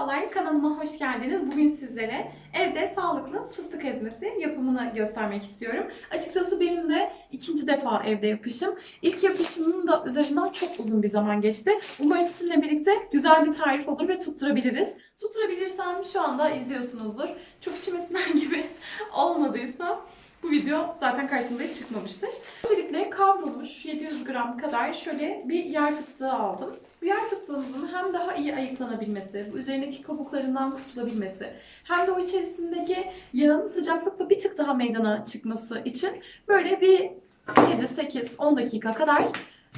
Merhabalar, kanalıma hoş geldiniz. Bugün sizlere evde sağlıklı fıstık ezmesi yapımını göstermek istiyorum. Açıkçası benim de ikinci defa evde yapışım. İlk yapışımın da üzerinden çok uzun bir zaman geçti. Umarım sizinle birlikte güzel bir tarif olur ve tutturabiliriz. Tutturabilirsem şu anda izliyorsunuzdur. Çok içime gibi olmadıysa bu video zaten karşınıza çıkmamıştır. Öncelikle kavrulmuş 700 gram kadar şöyle bir yer fıstığı aldım. Bu yer fıstığımızın hem daha iyi ayıklanabilmesi, bu üzerindeki kabuklarından kurtulabilmesi, hem de o içerisindeki yağın sıcaklıkla bir tık daha meydana çıkması için böyle bir 7, 8, 10 dakika kadar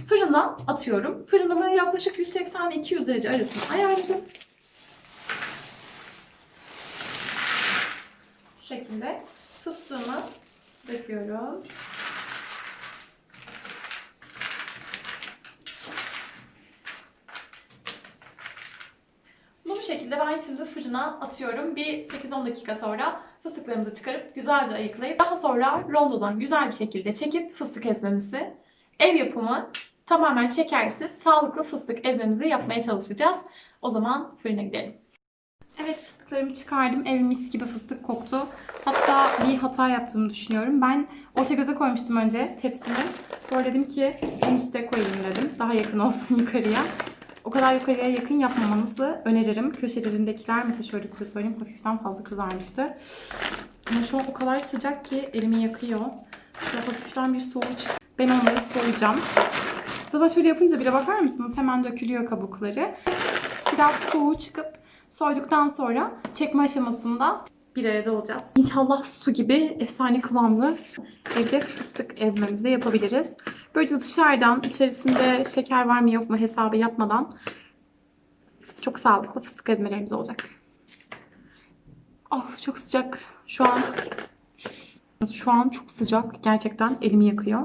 fırına atıyorum. Fırınımı yaklaşık 180-200 derece arasında ayarladım. Bu şekilde fıstığımı döküyorum. Bu şekilde ben şimdi fırına atıyorum. Bir 8-10 dakika sonra fıstıklarımızı çıkarıp güzelce ayıklayıp daha sonra rondodan güzel bir şekilde çekip fıstık ezmemizi ev yapımı tamamen şekersiz sağlıklı fıstık ezmemizi yapmaya çalışacağız. O zaman fırına gidelim. Evet fıstıklarımı çıkardım. Evim mis gibi fıstık koktu. Hatta bir hata yaptığımı düşünüyorum. Ben orta göze koymuştum önce tepsimi. Sonra dedim ki en üste koyayım dedim. Daha yakın olsun yukarıya. O kadar yukarıya yakın yapmamanızı öneririm. Köşelerindekiler mesela şöyle koyu söyleyeyim hafiften fazla kızarmıştı. Ama şu an o kadar sıcak ki elimi yakıyor. Şöyle hafiften bir soğuğu çıktı. Ben onları soyacağım. Zaten şöyle yapınca bile bakar mısınız? Hemen dökülüyor kabukları. Biraz soğuğu çıkıp soyduktan sonra çekme aşamasında bir arada olacağız. İnşallah su gibi efsane kıvamlı evde fıstık ezmemizi yapabiliriz. Böylece dışarıdan içerisinde şeker var mı yok mu hesabı yapmadan çok sağlıklı fıstık ezmelerimiz olacak. Oh çok sıcak. Şu an şu an çok sıcak. Gerçekten elimi yakıyor.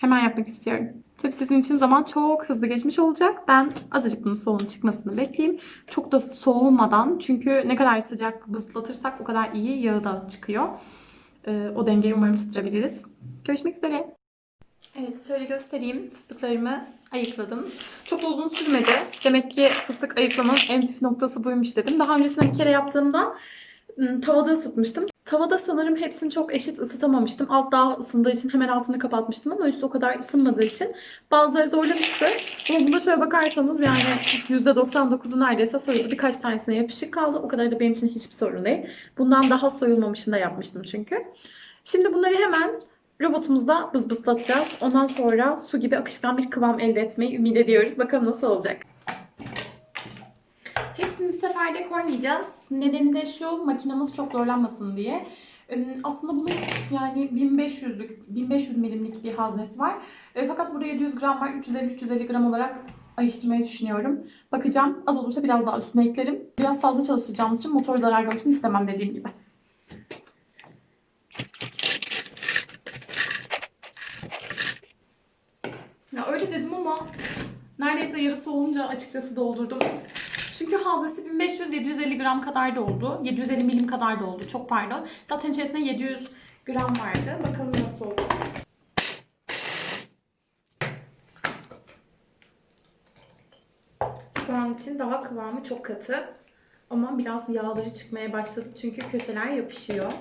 Hemen yapmak istiyorum. Tabii sizin için zaman çok hızlı geçmiş olacak. Ben azıcık bunun soğuğun çıkmasını bekleyeyim. Çok da soğumadan çünkü ne kadar sıcak bızlatırsak o kadar iyi yağı da çıkıyor. Ee, o dengeyi umarım tutturabiliriz. Görüşmek üzere. Evet şöyle göstereyim. Fıstıklarımı ayıkladım. Çok da uzun sürmedi. Demek ki fıstık ayıklamanın en püf noktası buymuş dedim. Daha öncesinde bir kere yaptığımda ım, tavada ısıtmıştım. Tavada sanırım hepsini çok eşit ısıtamamıştım. Alt daha ısındığı için hemen altını kapatmıştım ama üstü o kadar ısınmadığı için bazıları zorlamıştı. Ama bunda şöyle bakarsanız yani %99'u neredeyse soyuldu. Birkaç tanesine yapışık kaldı. O kadar da benim için hiçbir sorun değil. Bundan daha soyulmamışını da yapmıştım çünkü. Şimdi bunları hemen robotumuzda bızbızlatacağız. Ondan sonra su gibi akışkan bir kıvam elde etmeyi ümit ediyoruz. Bakalım nasıl olacak. Hepsini bir seferde koymayacağız. Nedeni de şu makinamız çok zorlanmasın diye. Aslında bunun yani 1500'lük, 1500 milimlik bir haznesi var. E, Fakat burada 700 gram var. 350-350 gram olarak ayıştırmayı düşünüyorum. Bakacağım. Az olursa biraz daha üstüne eklerim. Biraz fazla çalıştıracağımız için motor zarar görsün istemem dediğim gibi. Ya öyle dedim ama neredeyse yarısı olunca açıkçası doldurdum. Çünkü haznesi 1500-750 gram kadar da oldu. 750 milim kadar da oldu. Çok pardon. Zaten içerisinde 700 gram vardı. Bakalım nasıl oldu. Şu an için daha kıvamı çok katı. Ama biraz yağları çıkmaya başladı. Çünkü köşeler yapışıyor.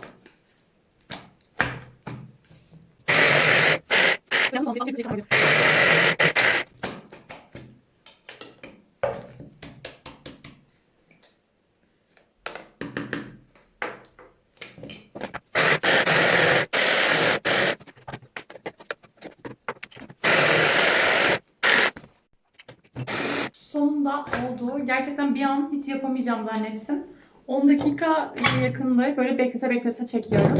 Gerçekten bir an hiç yapamayacağım zannettim. 10 dakika yakındır böyle beklete beklete çekiyorum.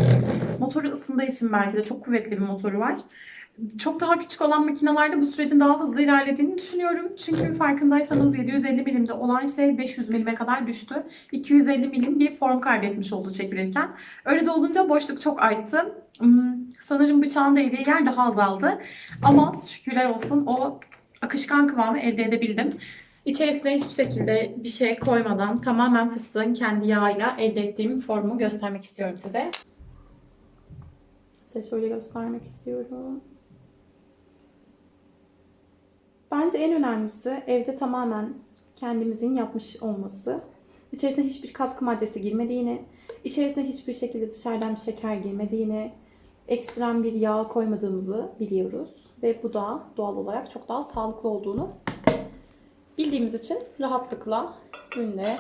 Motoru ısındığı için belki de çok kuvvetli bir motoru var. Çok daha küçük olan makinelerde bu sürecin daha hızlı ilerlediğini düşünüyorum. Çünkü farkındaysanız 750 milimde olan şey 500 milime kadar düştü. 250 milim bir form kaybetmiş oldu çekilirken. Öyle de olunca boşluk çok arttı. Hmm, Sanırım bıçağın değdiği yer daha azaldı. Ama şükürler olsun o akışkan kıvamı elde edebildim. İçerisine hiçbir şekilde bir şey koymadan tamamen fıstığın kendi yağıyla elde ettiğim formu göstermek istiyorum size. Size şöyle göstermek istiyorum. Bence en önemlisi evde tamamen kendimizin yapmış olması. İçerisine hiçbir katkı maddesi girmediğini, içerisine hiçbir şekilde dışarıdan bir şeker girmediğini, ekstrem bir yağ koymadığımızı biliyoruz. Ve bu da doğal olarak çok daha sağlıklı olduğunu bildiğimiz için rahatlıkla günde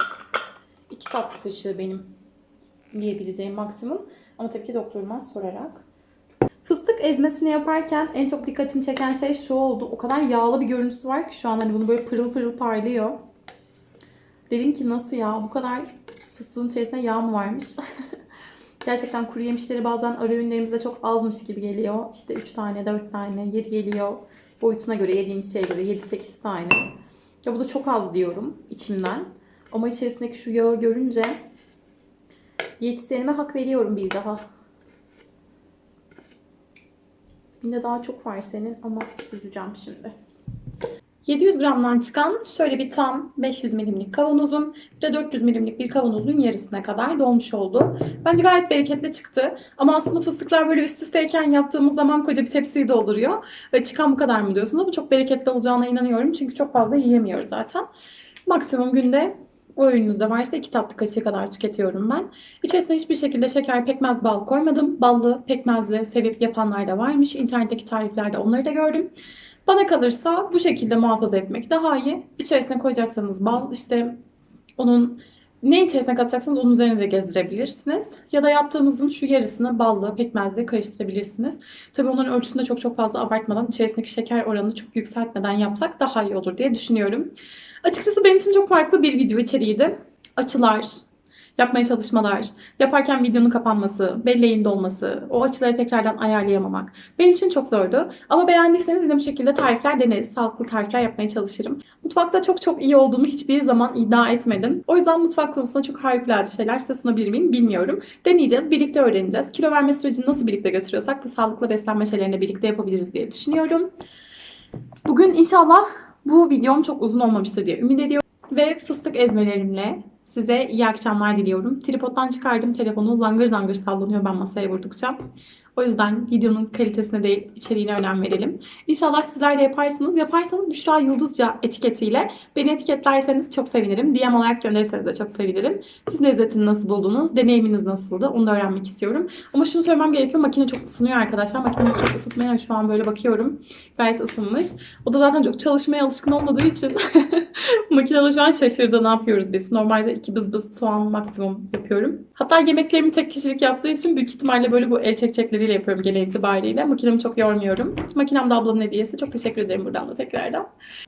iki tatlı kaşığı benim yiyebileceğim maksimum. Ama tabii ki doktoruma sorarak. Fıstık ezmesini yaparken en çok dikkatimi çeken şey şu oldu. O kadar yağlı bir görüntüsü var ki şu an hani bunu böyle pırıl pırıl parlıyor. Dedim ki nasıl ya bu kadar fıstığın içerisinde yağ mı varmış? Gerçekten kuru yemişleri bazen ara öğünlerimizde çok azmış gibi geliyor. İşte 3 tane, 4 tane, yeri geliyor. Boyutuna göre, yediğimiz şeye göre 7-8 tane. Ya bu da çok az diyorum içimden. Ama içerisindeki şu yağı görünce diyetisyenime hak veriyorum bir daha. Yine daha çok var senin ama süzeceğim şimdi. 700 gramdan çıkan şöyle bir tam 500 milimlik kavanozum bir de 400 milimlik bir kavanozun yarısına kadar dolmuş oldu. Bence gayet bereketli çıktı. Ama aslında fıstıklar böyle üst üsteyken yaptığımız zaman koca bir tepsiyi dolduruyor. Ve çıkan bu kadar mı diyorsunuz ama çok bereketli olacağına inanıyorum. Çünkü çok fazla yiyemiyoruz zaten. Maksimum günde o öğününüzde varsa iki tatlı kaşığı kadar tüketiyorum ben. İçerisine hiçbir şekilde şeker, pekmez, bal koymadım. Ballı, pekmezli sevip yapanlar da varmış. İnternetteki tariflerde onları da gördüm. Bana kalırsa bu şekilde muhafaza etmek daha iyi. İçerisine koyacaksanız bal, işte onun ne içerisine katacaksanız onun üzerine de gezdirebilirsiniz. Ya da yaptığınızın şu yarısını ballı, pekmezle karıştırabilirsiniz. Tabii onların ölçüsünü de çok çok fazla abartmadan, içerisindeki şeker oranını çok yükseltmeden yapsak daha iyi olur diye düşünüyorum. Açıkçası benim için çok farklı bir video içeriğiydi. Açılar, yapmaya çalışmalar, yaparken videonun kapanması, belleğin dolması, o açıları tekrardan ayarlayamamak benim için çok zordu. Ama beğendiyseniz yine bu şekilde tarifler deneriz. Sağlıklı tarifler yapmaya çalışırım. Mutfakta çok çok iyi olduğumu hiçbir zaman iddia etmedim. O yüzden mutfak konusunda çok harikulade şeyler size sunabilir miyim bilmiyorum. Deneyeceğiz, birlikte öğreneceğiz. Kilo verme sürecini nasıl birlikte götürüyorsak bu sağlıklı beslenme şeylerini birlikte yapabiliriz diye düşünüyorum. Bugün inşallah bu videom çok uzun olmamıştır diye ümit ediyorum. Ve fıstık ezmelerimle size iyi akşamlar diliyorum. Tripoddan çıkardım telefonu zangır zangır sallanıyor ben masaya vurdukça. O yüzden videonun kalitesine değil içeriğine önem verelim. İnşallah sizler de yaparsınız. Yaparsanız Büşra Yıldızca etiketiyle beni etiketlerseniz çok sevinirim. DM olarak gönderirseniz de çok sevinirim. Siz lezzetini nasıl buldunuz? Deneyiminiz nasıldı? Onu da öğrenmek istiyorum. Ama şunu söylemem gerekiyor. Makine çok ısınıyor arkadaşlar. Makinemiz çok ısıtmaya şu an böyle bakıyorum. Gayet ısınmış. O da zaten çok çalışmaya alışkın olmadığı için makinede şu an şaşırdı ne yapıyoruz biz. Normalde iki bız bız soğan maksimum yapıyorum. Hatta yemeklerimi tek kişilik yaptığı için büyük ihtimalle böyle bu el çekçekleriyle yapıyorum genel itibariyle. Makinemi çok yormuyorum. Makinem de ablamın hediyesi. Çok teşekkür ederim buradan da tekrardan.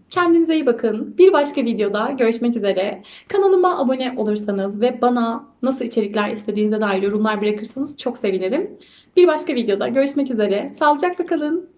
Kendinize iyi bakın. Bir başka videoda görüşmek üzere. Kanalıma abone olursanız ve bana nasıl içerikler istediğinize dair yorumlar bırakırsanız çok sevinirim. Bir başka videoda görüşmek üzere. Sağlıcakla kalın.